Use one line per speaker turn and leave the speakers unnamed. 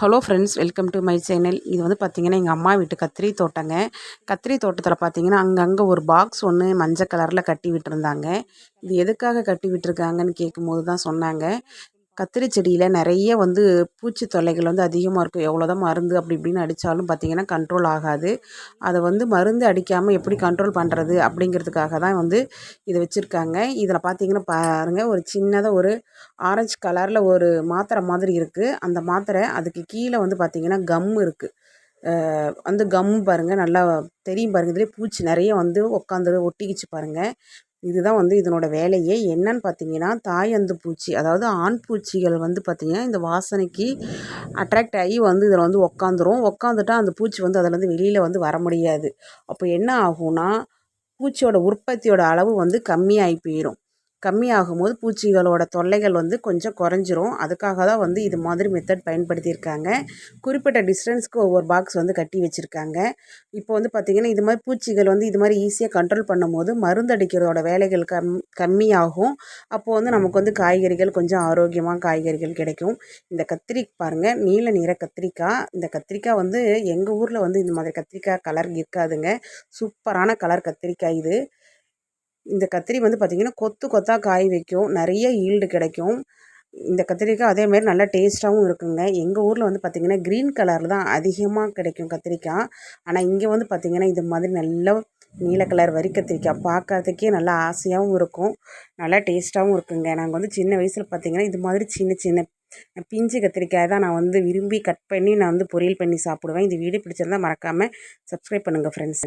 Hello friends welcome to my channel. இது வந்து பார்த்திங்கன்னா எங்கள் அம்மா வீட்டு கத்திரி தோட்டங்க. கத்திரி தோட்டத்தில் பார்த்திங்கன்னா அங்கங்கே ஒரு பாக்ஸ் ஒன்று மஞ்சள் கலரில் கட்டி விட்டுருந்தாங்க. இது எதுக்காக கட்டி விட்டுருக்காங்கன்னு கேட்கும்போது தான் சொன்னாங்க. கத்திரி செடியில் நிறைய வந்து பூச்சி தொல்லைகள் வந்து அதிகமாக இருக்கும். எவ்வளோ தான் மருந்து அப்படி இப்படின்னு அடித்தாலும் பார்த்திங்கன்னா கண்ட்ரோல் ஆகாது. அதை வந்து மருந்து அடிக்காமல் எப்படி கண்ட்ரோல் பண்ணுறது அப்படிங்கிறதுக்காக தான் வந்து இதை வச்சுருக்காங்க. இதில் பார்த்திங்கன்னா பாருங்கள் ஒரு சின்னதாக ஒரு ஆரஞ்சு கலரில் ஒரு மாத்திரை மாதிரி இருக்குது அந்த மாத்திரை அதுக்கு கீழே வந்து பார்த்திங்கன்னா கம் இருக்குது வந்து கம் பாருங்கள் நல்லா தெரியும் பாருங்கள் இதுலேயே பூச்சி நிறைய வந்து உட்காந்து ஒட்டிக்கிச்சு பாருங்கள் இதுதான் வந்து இதனோட வேலையே. என்னன்னு பார்த்தீங்கன்னா தாயந்து பூச்சி அதாவது ஆண் பூச்சிகள் வந்து பார்த்திங்கன்னா இந்த வாசனைக்கு அட்ராக்ட் ஆகி வந்து இதில் வந்து உக்காந்துரும். உக்காந்துட்டா அந்த பூச்சி வந்து அதிலேருந்து வெளியில் வந்து வர முடியாது. அப்போ என்ன ஆகும்னா பூச்சியோட உற்பத்தியோட அளவு வந்து கம்மியாகி போயிடும் கம்மியாகும் போது பூச்சிகளோட தொல்லைகள் வந்து கொஞ்சம் குறைஞ்சிரும். அதுக்காக தான் வந்து இது மாதிரி மெத்தட் பயன்படுத்தியிருக்காங்க. குறிப்பிட்ட டிஸ்டன்ஸ்க்கு ஒவ்வொரு பாக்ஸ் வந்து கட்டி வச்சுருக்காங்க. இப்போ வந்து பார்த்திங்கன்னா இது மாதிரி பூச்சிகள் வந்து இது மாதிரி ஈஸியாக கண்ட்ரோல் பண்ணும் போது மருந்து அடிக்கிறதோட வேலைகள் கம் கம்மியாகும். அப்போது வந்து நமக்கு வந்து காய்கறிகள் கொஞ்சம் ஆரோக்கியமாக காய்கறிகள் கிடைக்கும். இந்த கத்திரி பாருங்கள் நீல நிற கத்திரிக்காய். இந்த கத்திரிக்காய் வந்து எங்கள் ஊரில் வந்து இந்த மாதிரி கத்திரிக்காய் கலர் இருக்காதுங்க. சூப்பரான கலர் கத்திரிக்காய் இது. இந்த கத்திரி வந்து பார்த்திங்கன்னா கொத்து கொத்தாக காய் வைக்கும். நிறைய ஈல்டு கிடைக்கும். இந்த கத்திரிக்காய் அதேமாரி நல்லா டேஸ்ட்டாகவும் இருக்குங்க. எங்கள் ஊரில் வந்து பார்த்திங்கன்னா க்ரீன் கலரில் தான் அதிகமாக கிடைக்கும் கத்திரிக்காய். ஆனால் இங்கே வந்து பார்த்திங்கன்னா இது மாதிரி நல்ல நீல கலர் வரி கத்திரிக்காய் பார்க்கறதுக்கே நல்லா ஆசையாகவும் இருக்கும். நல்லா டேஸ்ட்டாகவும் இருக்குங்க. நாங்கள் வந்து சின்ன வயசில் பார்த்திங்கன்னா இது மாதிரி சின்ன சின்ன பிஞ்சு கத்திரிக்காய் தான் நான் வந்து விரும்பி கட் பண்ணி நான் வந்து பொரியல் பண்ணி சாப்பிடுவேன். இந்த வீடியோ பிடிச்சிருந்தால் மறக்காமல் சப்ஸ்கிரைப் பண்ணுங்கள் ஃப்ரெண்ட்ஸ்